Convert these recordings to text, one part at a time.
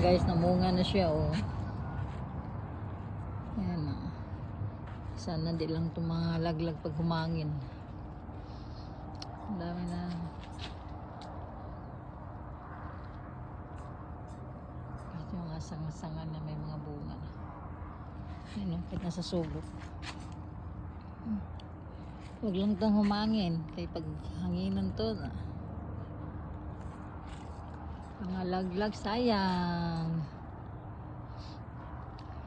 Guys, namunga na siya, oh. Ayan, oh. Sana di lang itong mga laglag pag humangin. Ang dami na. Kahit yung asang-asangan na may mga bunga na. Ayan, oh, kahit nasa sulok. Huwag lang itong humangin. Kaya pag hanginan to, na. Mga laglag, sayang.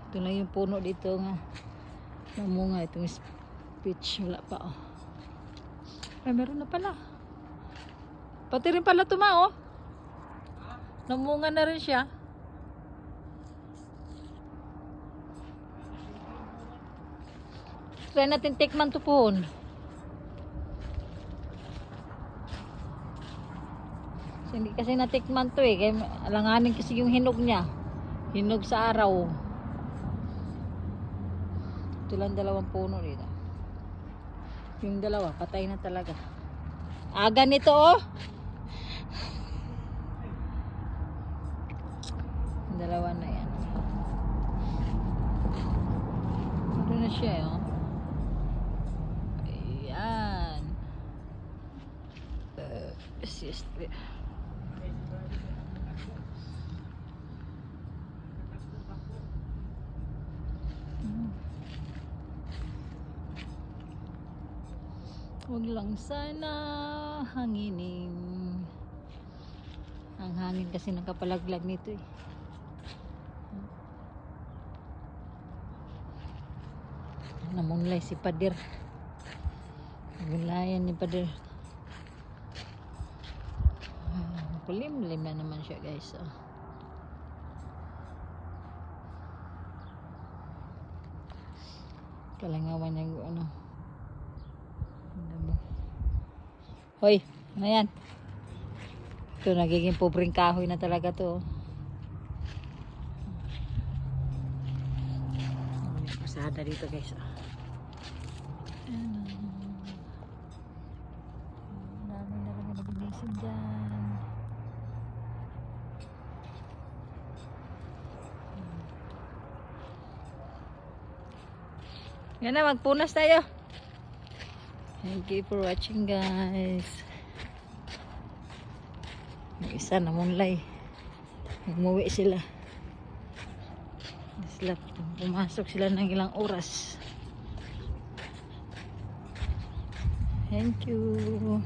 Ito na yung puno dito nga. Namunga itong speech. Wala pa, oh. Ay, meron na pala. Pati rin pala tuma, oh. Namunga na rin siya. Try natin tikman to po. Hindi kasi natikman to eh. Kaya alanganin kasi yung hinog niya. Hinog sa araw. Ito lang dalawang puno dito. Yung dalawa, patay na talaga. Aga nito oh. Dalawa na yan. Ito na siya oh. Ayan. Uh, sister. Huwag lang sana hanginin. Ang hangin kasi nakapalaglag nito eh. Namunlay si Padir. Gulayan ni Padir. Ah, Kulim-lim na naman siya guys. Oh. Kalangawan niya ano. Ano Hoy, ano yan? Ito, nagiging pobreng kahoy na talaga to. May Pasada dito guys. ah. Dami na nabilisin dyan. Yan na, magpunas tayo. Thank you for watching guys. Yung isa namunlay. Umuwi sila. sila. Pumasok sila ng ilang oras. Thank you.